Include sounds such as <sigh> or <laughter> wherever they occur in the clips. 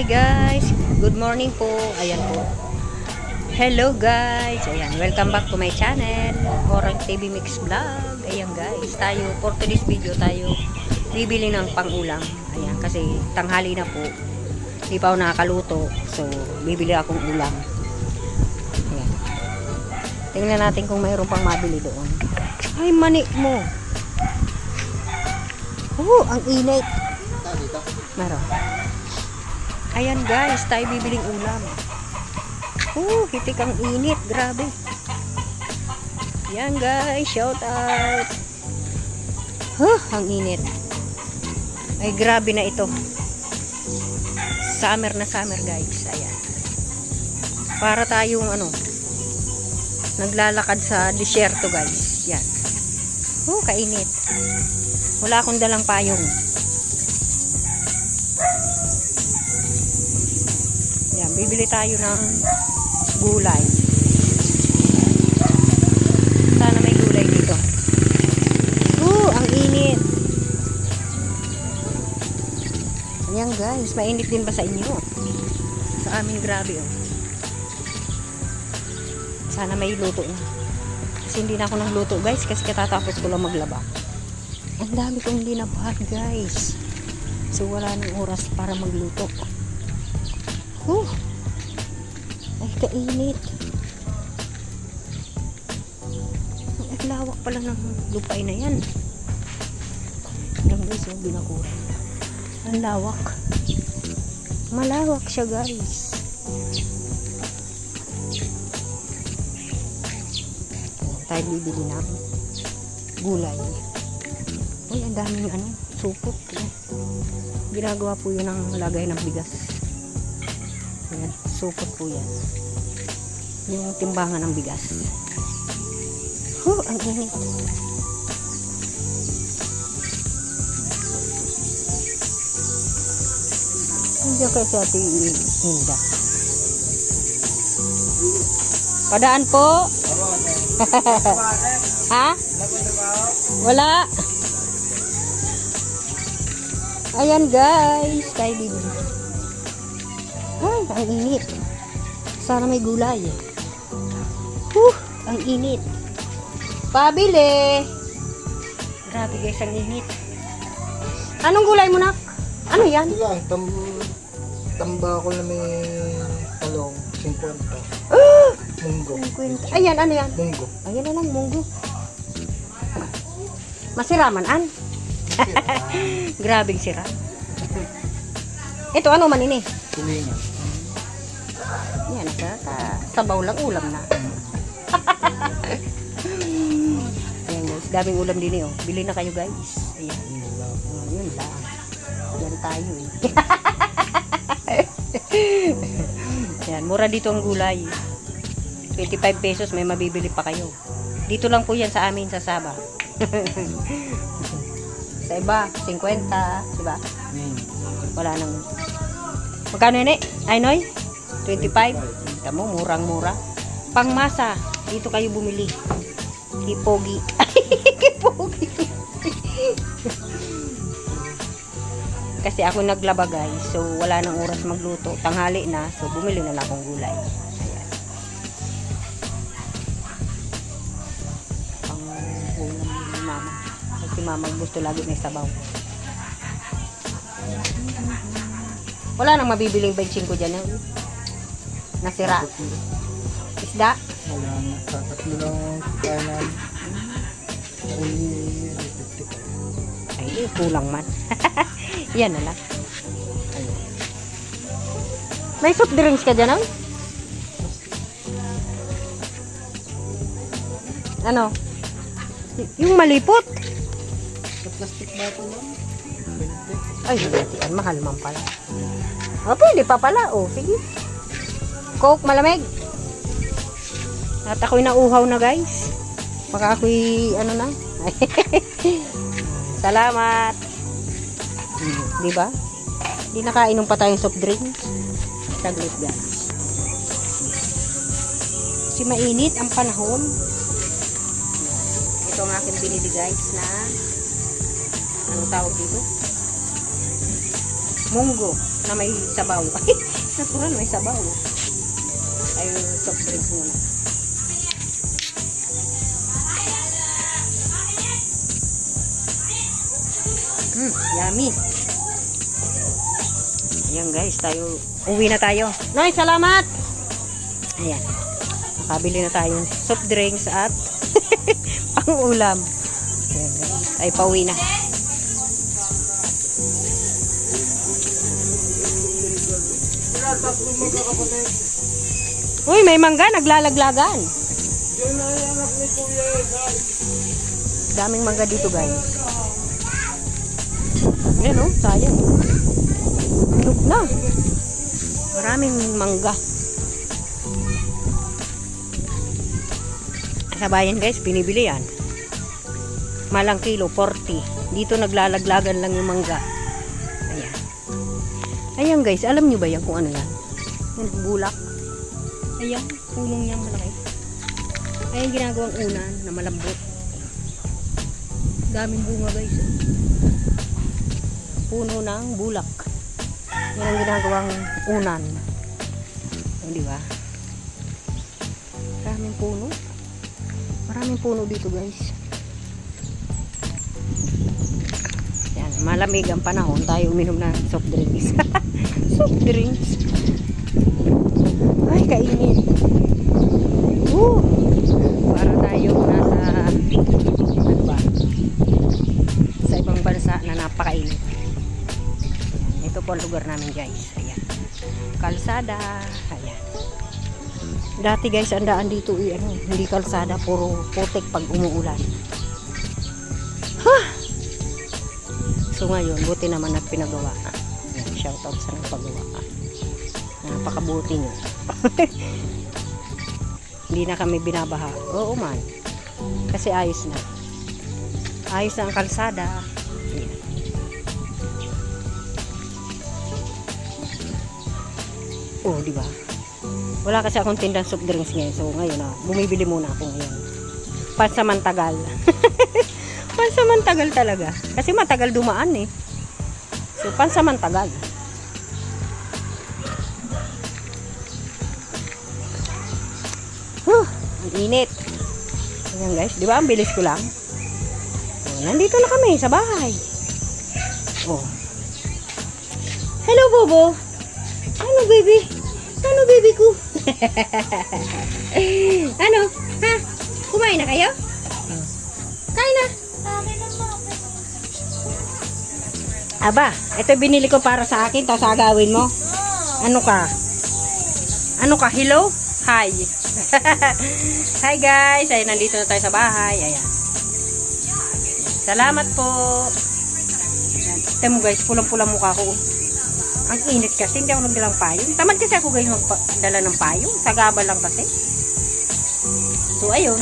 Hi guys, good morning po. Ayan po. Hello guys. Ayan, welcome back to my channel. Orang TV Mix Vlog. Ayan guys, tayo for today's video tayo bibili ng pangulam. Ayan, kasi tanghali na po. Hindi pa ako nakakaluto. So, bibili akong ulam. Ayan. Tingnan natin kung mayroon pang mabili doon. Ay, mani mo. Oh, ang init. Meron. Ayan guys, tayo bibiling ulam. Oh, hitik ang init. Grabe. Yan guys, shout out. Huh, ang init. Ay, grabe na ito. Summer na summer guys. Ayan. Para tayong ano, naglalakad sa disyerto guys. Yan. Oh, kainit. Wala akong dalang payong. Bibili tayo ng gulay. Sana may gulay dito. Uh, ang init. Ayan guys, mainit din ba sa inyo? Sa amin grabe oh. Sana may luto na. Kasi hindi na ako nagluto guys kasi katatapos ko lang maglaba. Ang dami kong dinabag guys. So wala nang oras para magluto. Huh. Ay, kainit. Ang lawak pala ng lupay na yan. Lang guys, oh, binakura. Ang lawak. Malawak siya guys. Tayo bibili ng gulay. Uy, ang daming ano, supot. Ginagawa po yun ng lagay ng bigas. Ayan, supot po yan. Yung timbangan ng bigas. Huh, ang init. Hindi kay si Ate Hinda. Padaan po. <laughs> ha? Wala. Ayan guys, tayo bibili. Ay, ang init. Sana may gulay. Huh, ang init. Pabili. Grabe guys, ang init. Anong gulay mo nak? Ano yan? Ito lang, tam, tamba ko na may talong, 50. Ah! Munggo. Ayan, ano yan? Munggo. Ayan na lang, munggo. Masiraman, an? <laughs> Grabing sira. Ito, ano man ini? Tulingan. Yan, kaka. Sabaw lang ulam na. <laughs> Ayan guys, daming ulam din eh. Oh. Bili na kayo guys. Ayan. Oh, yun lang. Yan tayo eh. <laughs> Yan, mura dito ang gulay. 25 pesos may mabibili pa kayo. Dito lang po yan sa amin sa Saba. <laughs> sa iba, 50, diba? Hmm. Wala nang... Magkano yun eh? Ay, Noy? 25? Tamo, murang-mura. Pangmasa, dito kayo bumili. Hipogi. Hipogi. <laughs> Kasi ako naglaba guys, so wala nang oras magluto. Tanghali na, so bumili na lang akong gulay. Ayan. Pang ulam ni mama. Kasi gusto lagi may sabaw. Wala nang mabibiling benching ko dyan. eh. Nasira. Isda. Wala na. Tatatlo lang ang kanan. Ay, 50. Ay, eh, kulang man. <laughs> Yan na lang. May soft drinks ka dyan, ah? Ano? Y- yung malipot. Sa plastic bottle lang. 20. Ay, hindi. Ang mahal man pala. Oh, pwede pa pala. Oh, sige. Coke, malamig. At ako'y nauhaw na, guys. Baka ako'y, ano na. <laughs> Salamat. Di ba? Di nakainom pa tayong soft drinks. Saglit, guys. Kasi mainit ang panahon. Ito ang aking binili, guys, na ano tawag dito? munggo na may sabaw. <laughs> Natural may sabaw. Ay, soft drinks muna. Mm, yummy. Ayan guys, tayo, uwi na tayo. Nay, salamat! Ayan. Nakabili na tayo soft drinks at <laughs> pang-ulam. Ayan guys, ay pauwi na. Sila, tatlo magkakapatid. Uy, may mangga, naglalaglagan. Daming mangga dito guys. Ayan oh, sayang. Hinog na. Maraming mangga. Sa bayan guys, binibili yan. Malang kilo, 40. Dito naglalaglagan lang yung mangga. Ayan. Ayan guys, alam nyo ba yan kung ano yan? Yung bulak. Ayan, punong niyang malaki. Ayan ginagawang unan na malambot. Daming bunga guys. Puno ng bulak. Yan ang ginagawang unan. O, di ba? Maraming puno. Maraming puno dito guys. Yan, malamig ang panahon. Tayo uminom ng soft drinks. <laughs> soft drinks. Ay, kainit. Woo! Para tayo nasa ano ba? Sa ibang bansa na napakainit. Ito po ang lugar namin guys. Ayan. Kalsada. Ayan. Dati guys, ang daan dito eh, ano, hindi kalsada, puro putik pag umuulan. Ha! So ngayon, buti naman at pinagawa. Ayan, shoutout sa nagpagawa. Napakabuti nyo. <laughs> hindi na kami binabaha. Oo man. Kasi ayos na. Ayos na ang kalsada. Ayan. Oh, di ba? Wala kasi akong tindang soft drinks ngayon. So, ngayon ah, bumibili muna ako ngayon. Pansamantagal. <laughs> pansamantagal talaga. Kasi matagal dumaan eh. So, pansamantagal. Init. Ayan guys, di ba? Ang bilis ko lang. Oh, nandito na kami sa bahay. Oh. Hello, Bobo. Ano, baby? Ano, baby ko? <laughs> ano? Ha? Kumain na kayo? Kain na. Aba, ito binili ko para sa akin, tapos agawin mo. Ano ka? Ano ka? Hello? Hi. <laughs> Hi guys, ay nandito na tayo sa bahay. Ayan. Salamat po. Ayan. Tignan mo guys, pulang-pulang mukha ko. Ang init kasi, hindi ako nagdalang payong. Tamad kasi ako guys magdala ng payong. Sagaba lang kasi. So, ayun.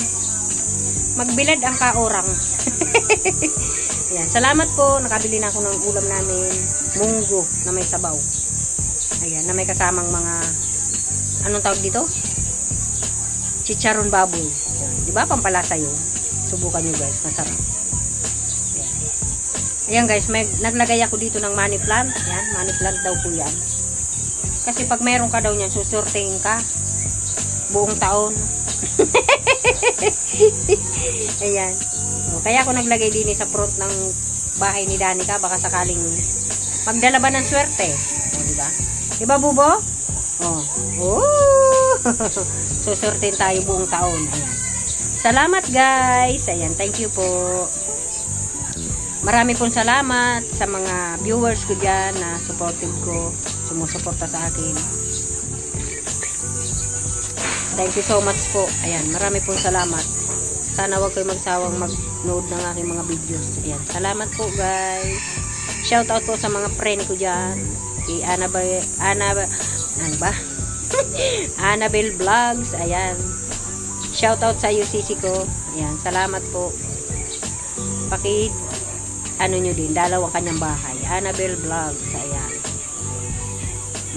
Magbilad ang kaorang. <laughs> Ayan. Salamat po. Nakabili na ako ng ulam namin. Munggo na may sabaw. Ayan. Na may kasamang mga anong tawag dito? Chicharon baboy. Di ba? Pampalasa yun. Subukan nyo guys. Masarap. Ayan. Ayan guys, may, naglagay ako dito ng money plant. Ayan, money plant daw po yan. Kasi pag meron ka daw niyan, susurting ka. Buong taon. <laughs> Ayan. O, kaya ako naglagay din sa front ng bahay ni Danica. Baka sakaling magdala ba ng swerte. O, di ba? Di ba, Bubo? Oh. Oh. <laughs> Susurtin tayo buong taon. Ayan. Salamat guys. Ayan, thank you po. Marami pong salamat sa mga viewers ko dyan na supportive ko, sumusuporta sa akin. Thank you so much po. Ayan, marami pong salamat. Sana wag kayo magsawang mag-nood ng aking mga videos. Ayan, salamat po guys. Shout out po sa mga friend ko dyan. Kay Annabel, Annabel, ano ba? <laughs> Annabel Vlogs. Ayan. Shout out sa UCC ko. Ayan, salamat po. Paki ano nyo din, dalawang kanyang bahay. Annabel Vlogs, ayan.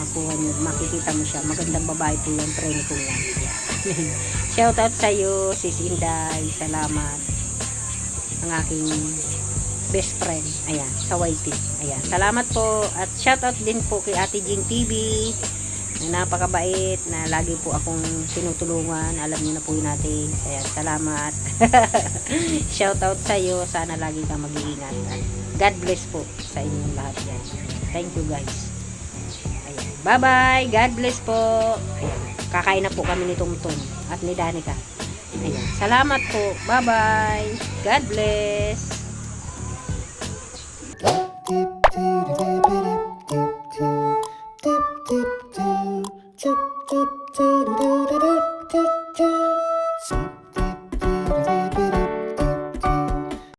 Makuha nyo, makikita mo siya. Magandang babae po yung friend ko yan. <laughs> Shout out sa iyo, Sis Inday. Salamat. Ang aking best friend. Ayan, sa YT. Ayan, salamat po. At shoutout din po kay Ate Jing TV napakabait na lagi po akong tinutulungan. Alam niyo na po yun natin. Ayan, salamat. <laughs> shoutout sa iyo. Sana lagi kang mag-iingat. At God bless po sa inyong lahat yan. Thank you guys. Ayan. Bye-bye. God bless po. Ayan. Kakain na po kami ni Tungtong at ni Danica. Ayan. Salamat po. Bye-bye. God bless.